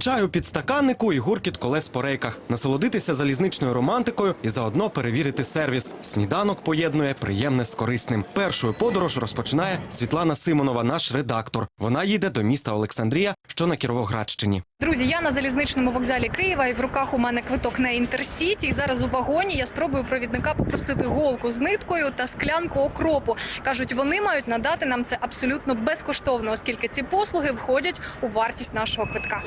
Чаю під стаканнику і гуркіт колес по рейках, насолодитися залізничною романтикою і заодно перевірити сервіс. Сніданок поєднує приємне з корисним. Першою подорож розпочинає Світлана Симонова, наш редактор. Вона їде до міста Олександрія, що на Кіровоградщині. Друзі, я на залізничному вокзалі Києва і в руках у мене квиток на інтерсіті. І зараз у вагоні я спробую провідника попросити голку з ниткою та склянку окропу. кажуть, вони мають надати нам це абсолютно безкоштовно, оскільки ці послуги входять у вартість нашого квитка.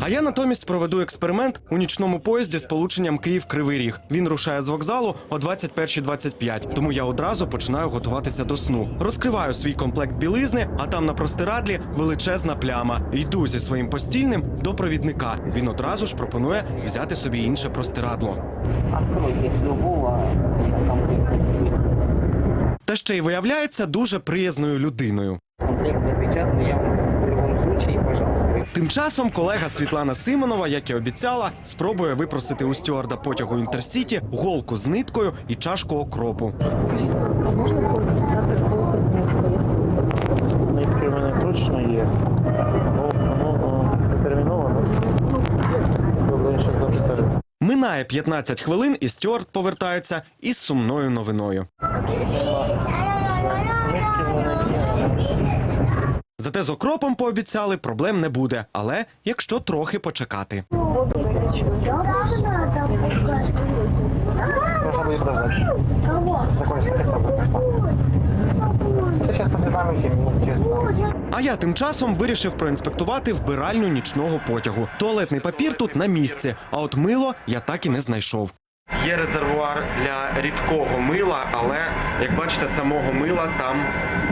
А я натомість проведу експеримент у нічному поїзді з полученням Київ-Кривий Ріг. Він рушає з вокзалу о 21.25, тому я одразу починаю готуватися до сну. Розкриваю свій комплект білизни, а там на простирадлі величезна пляма. Йду зі своїм постільним до провідника. Він одразу ж пропонує взяти собі інше простирадло. Откройте с любого. Та ще й виявляється дуже приязною людиною. Комплект запечатан, я в случае, пожалуйста. Тим часом колега Світлана Симонова, як і обіцяла, спробує випросити у стюарда потягу інтерсіті голку з ниткою і чашку окропу. Нитки в мене точно є. Ну. Добре, завжди. Минає 15 хвилин, і стюард повертається із сумною новиною. Нитки в мене. Зате з окропом пообіцяли, проблем не буде, але якщо трохи почекати. Можна буде подождати. Закончиться тепло. Це зараз після замки, минут через 15. А я тим часом вирішив проінспектувати вбиральню нічного потягу. Туалетний папір тут на місці, а от мило я так і не знайшов. Є резервуар для рідкого мила, але як бачите, самого мила там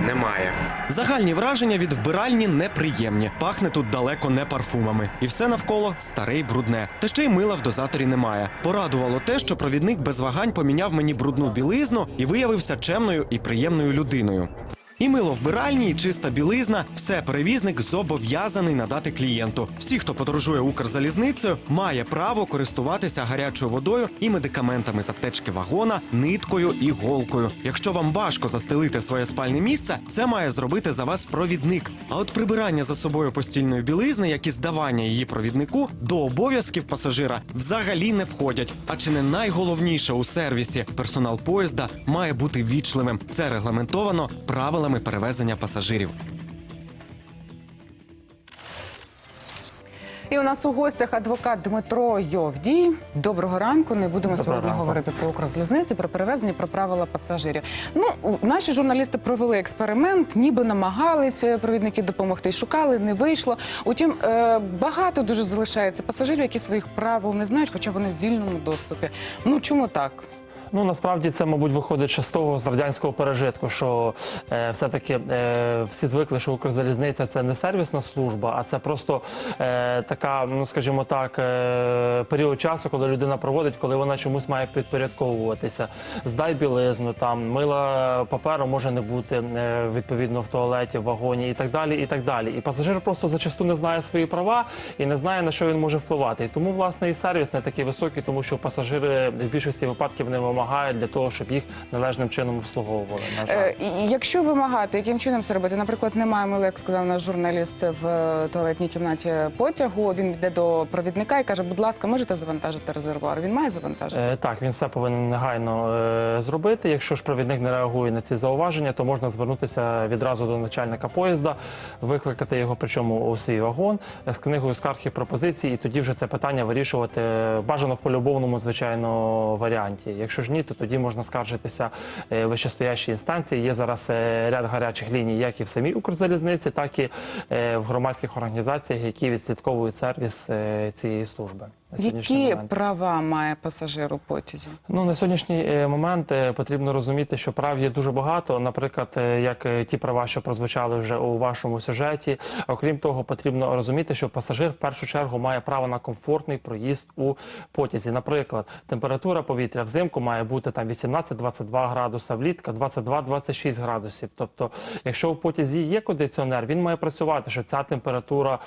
немає. Загальні враження від вбиральні неприємні. Пахне тут далеко не парфумами, і все навколо старе й брудне. Та ще й мила в дозаторі немає. Порадувало те, що провідник без вагань поміняв мені брудну білизну і виявився чемною і приємною людиною. І мило вбиральні, і чиста білизна все перевізник зобов'язаний надати клієнту. Всі, хто подорожує Укрзалізницею, має право користуватися гарячою водою і медикаментами з аптечки вагона, ниткою і голкою. Якщо вам важко застелити своє спальне місце, це має зробити за вас провідник. А от прибирання за собою постільної білизни, як і здавання її провіднику, до обов'язків пасажира взагалі не входять. А чи не найголовніше у сервісі персонал поїзда має бути вічливим? Це регламентовано правилами перевезення пасажирів. І у нас у гостях адвокат Дмитро Йовдій. Доброго ранку. Не будемо Доброго сьогодні ранку. говорити про Укрзалізницю, про перевезення, про правила пасажирів. Ну, наші журналісти провели експеримент, ніби намагалися провідники допомогти, шукали, не вийшло. Утім, е, багато дуже залишається пасажирів, які своїх правил не знають, хоча вони в вільному доступі. Ну чому так? Ну насправді це, мабуть, виходить ще з того з радянського пережитку, що е, все-таки е, всі звикли, що Укрзалізниця це не сервісна служба, а це просто е, така, ну скажімо так, е, період часу, коли людина проводить, коли вона чомусь має підпорядковуватися. Здай білизну, там мила паперу може не бути е, відповідно в туалеті, в вагоні і так далі. І так далі. І пасажир просто зачасту не знає свої права і не знає на що він може впливати. І тому власне і сервіс не такий високий, тому що пасажири в більшості випадків не вимагають для того, щоб їх належним чином обслуговували. На жаль. Е, якщо вимагати, яким чином це робити? Наприклад, немає мили, як сказав наш журналіст в е, туалетній кімнаті потягу. Він йде до провідника і каже: будь ласка, можете завантажити резервуар? Він має завантажити? Е, Так, він все повинен негайно зробити. Якщо ж провідник не реагує на ці зауваження, то можна звернутися відразу до начальника поїзда, викликати його, причому у свій вагон з книгою скарг і пропозицій, і тоді вже це питання вирішувати бажано в полюбовному, звичайно, варіанті. Якщо ж ні, то тоді можна скаржитися е, вищестоящій інстанції. Є зараз е, ряд гарячих ліній, як і в самій Укрзалізниці, так і е, в громадських організаціях, які відслідковують сервіс цієї служби. На сьогоднішній Які момент. права має пасажир у потязі? Ну на сьогоднішній е, момент е, потрібно розуміти, що прав є дуже багато. Наприклад, е, як ті права, що прозвучали вже у вашому сюжеті. Окрім того, потрібно розуміти, що пасажир в першу чергу має право на комфортний проїзд у потязі. Наприклад, температура повітря взимку має бути там 18-22 градуса, влітка 22-26 градусів. Тобто, якщо у потязі є кондиціонер, він має працювати, щоб ця температура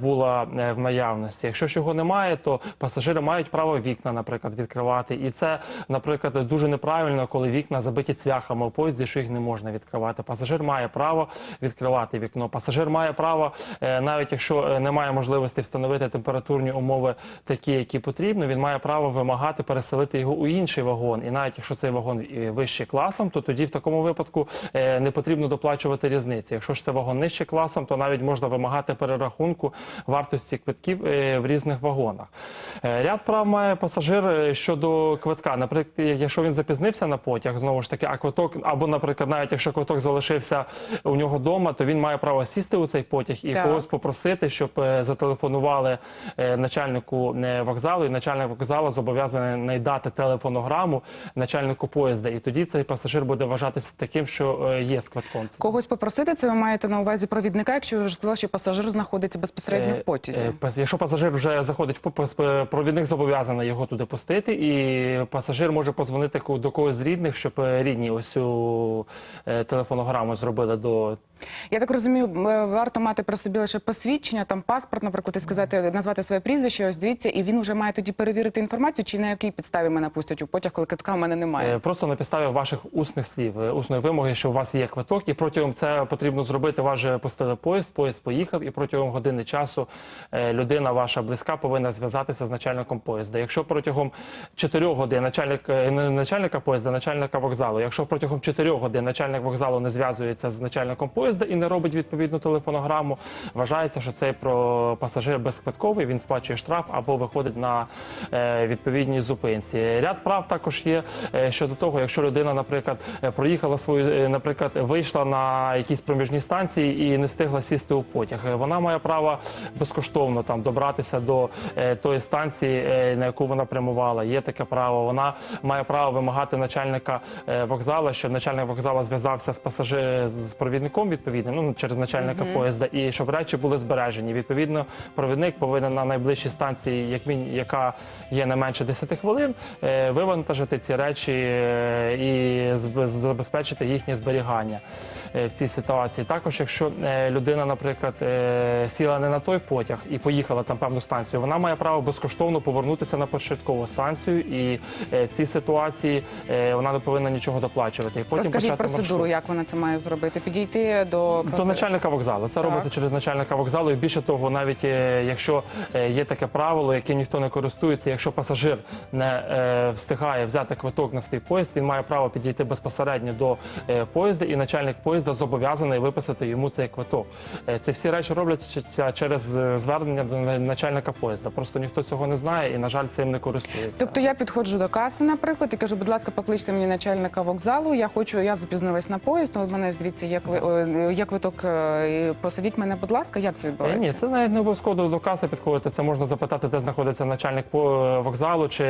була в наявності. Якщо ж його немає, то то пасажири мають право вікна, наприклад, відкривати. І це, наприклад, дуже неправильно, коли вікна забиті цвяхами у поїзді, що їх не можна відкривати. Пасажир має право відкривати вікно. Пасажир має право, е, навіть якщо е, немає можливості встановити температурні умови такі, які потрібно, він має право вимагати переселити його у інший вагон. І навіть якщо цей вагон е, вище класом, то тоді в такому випадку не потрібно доплачувати різницю. Якщо ж це вагон нижче класом, то навіть можна вимагати перерахунку вартості квитків в різних вагонах. Е, Ряд прав має пасажир е, щодо квитка. Наприклад, якщо він запізнився на потяг, знову ж таки, а квиток, або, наприклад, навіть якщо квиток залишився у нього вдома, то він має право сісти у цей потяг і Так. когось попросити, щоб е, зателефонували начальнику вокзалу, і начальник вокзалу зобов'язаний надати телефонограму начальнику поїзда. І тоді цей пасажир буде вважатися таким, що є з квитком. Когось попросити, це ви маєте на увазі провідника, якщо ви ж сказали, що пасажир знаходиться безпосередньо в потязі. Якщо пасажир вже заходить в провідник зобов'язаний його туди пустити, і пасажир може позвонити до когось з рідних, щоб е, рідні ось цю е, телефонограму зробили до Я так розумію, е, варто мати при собі лише посвідчення, там паспорт, наприклад, і сказати, назвати своє прізвище, ось дивіться, і він вже має тоді перевірити інформацію, чи на якій підставі мене пустять у потяг, коли квитка в мене немає. Е, Просто на підставі ваших усних слів, е, усної вимоги, що у вас є квиток, і протягом це потрібно зробити. Вас же пустили поїзд, поїзд поїхав, і протягом години часу людина ваша близька повинна зв'язатися з начальником поїзда. Якщо протягом 4 годин начальник не начальника поїзда, начальника вокзалу, якщо протягом 4 годин начальник вокзалу не зв'язується з начальником поїзда і не робить відповідну телефонограму, вважається, що цей про пасажир безквитковий, він сплачує штраф або виходить на е, відповідній зупинці. Ряд прав також є е, щодо того, якщо людина, наприклад, е, проїхала свою, наприклад, вийшла на якійсь проміжній станції і не встигла сісти у потяг. Вона має право безкоштовно там добратися до тої станції, на яку вона прямувала. Є таке право. Вона має право вимагати начальника вокзалу, щоб начальник вокзалу зв'язався з пасажиром з провідником відповідним, ну через начальника поїзда, і щоб речі були збережені. Відповідно, провідник повинен на найближчій станції, як він, яка є не менше 10 хвилин, е, вивантажити ці речі е, і забезпечити їхнє зберігання в цій ситуації. Також, якщо е, людина, наприклад, е, сіла не на той потяг і поїхала там певну станцію, вона має право безкоштовно повернутися на початкову станцію, і е, в цій ситуації е, вона не повинна нічого доплачувати. І потім Розкажіть процедуру, маршрут. як вона це має зробити? Підійти до До начальника вокзалу. Це Так. робиться через начальника вокзалу. І більше того, навіть е, якщо е, є таке правило, яким ніхто не користується, якщо пасажир не е, встигає взяти квиток на свій поїзд, він має право підійти безпосередньо до е, поїзда, і начальник поїзда зобов'язаний виписати йому цей квиток. Е, Це всі речі робляться через е, звернення до начальника поїзда. Просто ніхто цього не знає і, на жаль, цим не користується. Тобто я підходжу до каси, наприклад, і кажу, будь ласка, покличте мені начальника вокзалу. Я хочу, я запізнилась на поїзд. В мене дивіться, є, о, є квиток. е, Посадіть мене, будь ласка, як це Е, відбувається? Ні, це навіть не обов'язково до каси підходити. Це можна запитати, де знаходиться начальник вокзалу, чи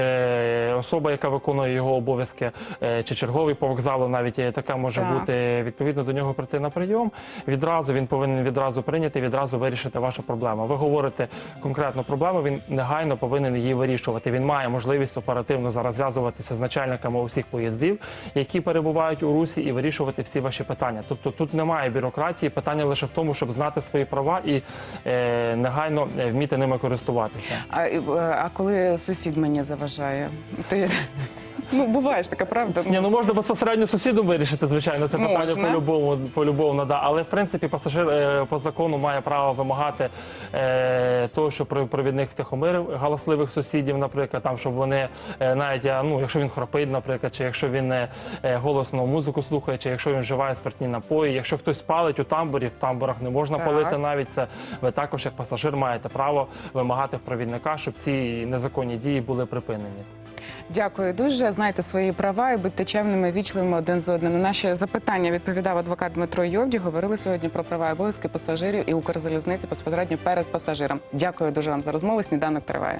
особа, яка виконує його обов'язки, е, чи черговий по вокзалу, навіть е, така може Так. бути відповідно до нього прийти на прийом. Відразу він повинен відразу прийняти, відразу вирішити вашу проблему. Ви говорите конкретну проблему, він негайно повинен її вирішувати. Він має можливість оперативно зараз зв'язуватися з начальниками усіх поїздів, які перебувають у русі, і вирішувати всі ваші питання. Тобто тут немає бюрократії, питання лише в тому, щоб знати свої права і е, негайно е, вміти ними користуватися. А, е, а коли сусід мені заважає, то я... ну буває ж така правда. Ні, ну можна безпосередньо сусідом вирішити, звичайно, це питання Можна. По-любому, по-любому, да. Але в принципі пасажир е, по закону має право вимагати е, того, що про- провідник втихомирив галасливих сусідів, наприклад, там, щоб вони е, навіть е, ну, якщо він храпить, наприклад, чи якщо він е, е, голосно музику слухає, чи якщо він вживає спиртні напої, якщо хтось палить у тамбурі, в тамбурах не можна Так. палити навіть це. Ви також, як пасажир, маєте право вимагати в провідника, щоб ці незаконні дії були припинені. Дякую дуже. Знайте свої права і будьте чемними, вічливими один з одним. На наші запитання відповідав адвокат Дмитро Йовді. Говорили сьогодні про права і обов'язки пасажирів і Укрзалізниці безпосередньо перед пасажиром. Дякую дуже вам за розмову. Сніданок триває.